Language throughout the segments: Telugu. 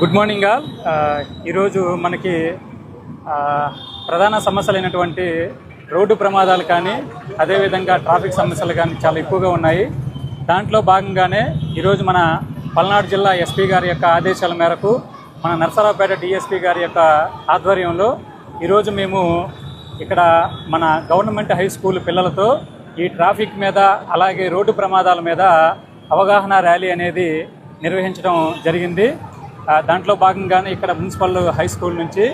గుడ్ మార్నింగ్ ఆల్ ఈరోజు మనకి ప్రధాన సమస్యలు అయినటువంటి రోడ్డు ప్రమాదాలు కానీ అదేవిధంగా ట్రాఫిక్ సమస్యలు కానీ చాలా ఎక్కువగా ఉన్నాయి. దాంట్లో భాగంగానే ఈరోజు మన పల్నాడు జిల్లా ఎస్పీ గారి యొక్క ఆదేశాల మేరకు మన నర్సరావుపేట డిఎస్పీ గారి యొక్క ఆధ్వర్యంలో ఈరోజు మేము ఇక్కడ మన గవర్నమెంట్ హై స్కూల్ పిల్లలతో ఈ ట్రాఫిక్ మీద అలాగే రోడ్డు ప్రమాదాల మీద అవగాహన ర్యాలీ అనేది నిర్వహించడం జరిగింది. దాంట్లో భాగంగానే ఇక్కడ మున్సిపల్ హై స్కూల్ నుంచి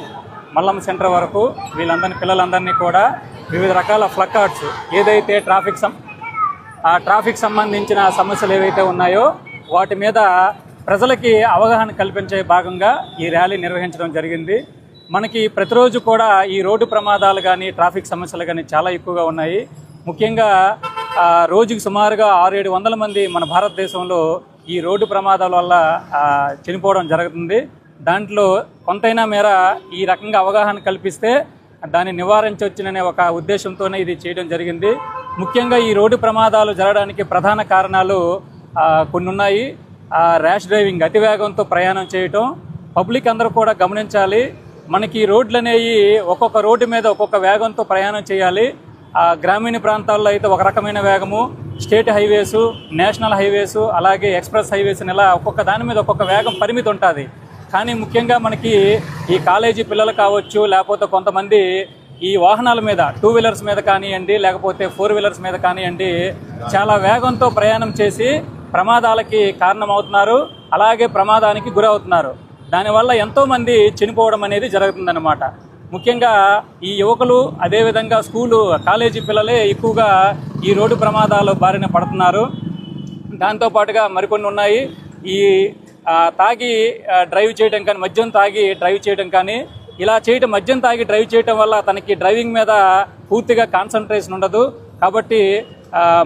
మల్లమ్మ సెంటర్ వరకు వీళ్ళందరినీ పిల్లలందరినీ కూడా వివిధ రకాల ఫ్లక్కార్డ్స్ ఏదైతే ట్రాఫిక్ సం ఆ ట్రాఫిక్ సంబంధించిన సమస్యలు ఏవైతే ఉన్నాయో వాటి మీద ప్రజలకి అవగాహన కల్పించే భాగంగా ఈ ర్యాలీ నిర్వహించడం జరిగింది. మనకి ప్రతిరోజు కూడా ఈ రోడ్డు ప్రమాదాలు కానీ ట్రాఫిక్ సమస్యలు కానీ చాలా ఎక్కువగా ఉన్నాయి. ముఖ్యంగా రోజుకు రోజుకి సుమారుగా ఆరు ఏడు వందల మంది మన భారతదేశంలో ఈ రోడ్డు ప్రమాదాల వల్ల చనిపోవడం జరుగుతుంది. దాంట్లో కొంతైనా మేర ఈ రకంగా అవగాహన కల్పిస్తే దాన్ని నివారించవచ్చుననే ఒక ఉద్దేశంతోనే ఇది చేయడం జరిగింది. ముఖ్యంగా ఈ రోడ్డు ప్రమాదాలు జరగడానికి ప్రధాన కారణాలు కొన్ని ఉన్నాయి ర్యాష్ డ్రైవింగ్ అతివేగంతో ప్రయాణం చేయటం పబ్లిక్ అందరూ కూడా గమనించాలి. మనకి రోడ్లు అనేవి ఒక్కొక్క రోడ్డు మీద ఒక్కొక్క వేగంతో ప్రయాణం చేయాలి. గ్రామీణ ప్రాంతాల్లో అయితే ఒక రకమైన వేగము స్టేట్ హైవేసు నేషనల్ హైవేసు అలాగే ఎక్స్ప్రెస్ హైవేస్ ఇలా ఒక్కొక్క దాని మీద ఒక్కొక్క వేగం పరిమితి ఉంటుంది. కానీ ముఖ్యంగా మనకి ఈ కాలేజీ పిల్లలు కావచ్చు లేకపోతే కొంతమంది ఈ వాహనాల మీద టూ వీలర్స్ మీద కానివ్వండి లేకపోతే ఫోర్ వీలర్స్ మీద కానివ్వండి చాలా వేగంతో ప్రయాణం చేసి ప్రమాదాలకి కారణమవుతున్నారు అలాగే ప్రమాదానికి గురవుతున్నారు. దానివల్ల ఎంతోమంది చనిపోవడం అనేది జరుగుతుందన్నమాట. ముఖ్యంగా ఈ యువకులు అదేవిధంగా స్కూలు కాలేజీ పిల్లలే ఎక్కువగా ఈ రోడ్డు ప్రమాదాలు బారిన పడుతున్నారు. దాంతోపాటుగా మరికొన్ని ఉన్నాయి. ఈ తాగి డ్రైవ్ చేయడం కానీ మద్యం తాగి డ్రైవ్ చేయడం కానీ ఇలా చేయటం మద్యం తాగి డ్రైవ్ చేయటం వల్ల తనకి డ్రైవింగ్ మీద పూర్తిగా కాన్సన్ట్రేషన్ ఉండదు. కాబట్టి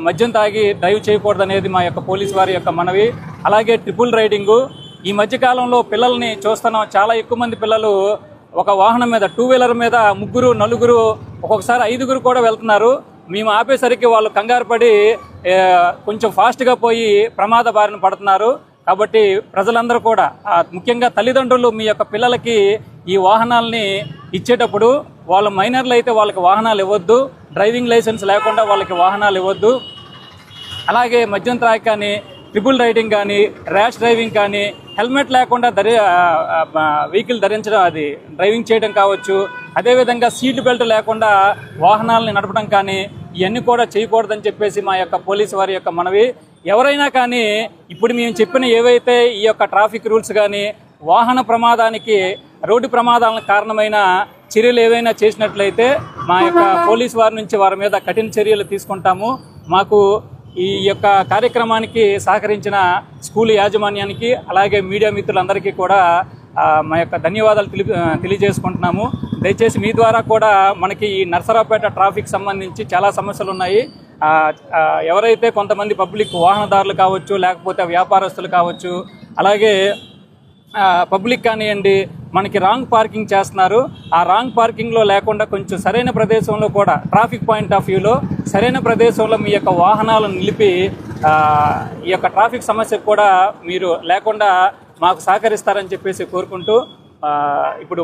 మద్యం తాగి డ్రైవ్ చేయకూడదు అనేది మా యొక్క పోలీస్ వారి యొక్క మనవి. అలాగే ట్రిపుల్ రైడింగు. ఈ మధ్యకాలంలో పిల్లల్ని చూస్తున్నాం. చాలా ఎక్కువ మంది పిల్లలు ఒక వాహనం మీద టూ వీలర్ మీద ముగ్గురు నలుగురు ఒక్కొక్కసారి ఐదుగురు కూడా వెళ్తున్నారు. మేము ఆపేసరికి వాళ్ళు కంగారు పడి కొంచెం ఫాస్ట్గా పోయి ప్రమాద బారిన పడుతున్నారు. కాబట్టి ప్రజలందరూ కూడా ముఖ్యంగా తల్లిదండ్రులు మీ యొక్క పిల్లలకి ఈ వాహనాల్ని ఇచ్చేటప్పుడు వాళ్ళ మైనర్లు అయితే వాళ్ళకి వాహనాలు ఇవ్వద్దు డ్రైవింగ్ లైసెన్స్ లేకుండా వాళ్ళకి వాహనాలు ఇవ్వద్దు. అలాగే మద్యం త్రాగి కానీ ట్రిపుల్ రైడింగ్ కానీ ర్యాష్ డ్రైవింగ్ కానీ హెల్మెట్ లేకుండా ధరి వెహికల్ ధరించడం అది డ్రైవింగ్ చేయడం కావచ్చు. అదేవిధంగా సీట్ బెల్ట్ లేకుండా వాహనాలని నడపడం కానీ ఇవన్నీ కూడా చేయకూడదని చెప్పేసి మా యొక్క పోలీసు వారి యొక్క మనవి. ఎవరైనా కానీ ఇప్పుడు మేము చెప్పిన ఏవైతే ఈ యొక్క ట్రాఫిక్ రూల్స్ కానీ వాహన ప్రమాదానికి రోడ్డు ప్రమాదాలకు కారణమైన చర్యలు ఏవైనా చేసినట్లయితే మా యొక్క పోలీసు వారి నుంచి వారి మీద కఠిన చర్యలు తీసుకుంటాము. మాకు ఈ యొక్క కార్యక్రమానికి సహకరించిన స్కూల్ యాజమాన్యానికి అలాగే మీడియా మిత్రులందరికీ కూడా మా యొక్క ధన్యవాదాలు తెలి తెలియజేసుకుంటున్నాము. దయచేసి మీ ద్వారా కూడా మనకి ఈ నర్సరావుపేట ట్రాఫిక్ సంబంధించి చాలా సమస్యలు ఉన్నాయి ఎవరైతే కొంతమంది పబ్లిక్ వాహనదారులు కావచ్చు లేకపోతే వ్యాపారస్తులు కావచ్చు అలాగే పబ్లిక్ కానివ్వండి మనకి రాంగ్ పార్కింగ్ చేస్తున్నారు. ఆ రాంగ్ పార్కింగ్లో లేకుండా కొంచెం సరైన ప్రదేశంలో కూడా ట్రాఫిక్ పాయింట్ ఆఫ్ వ్యూలో సరైన ప్రదేశంలో మీ యొక్క వాహనాలను నిలిపి ఈ యొక్క ట్రాఫిక్ సమస్యకు కూడా మీరు లేకుండా మాకు సహకరిస్తారని చెప్పేసి కోరుకుంటూ ఇప్పుడు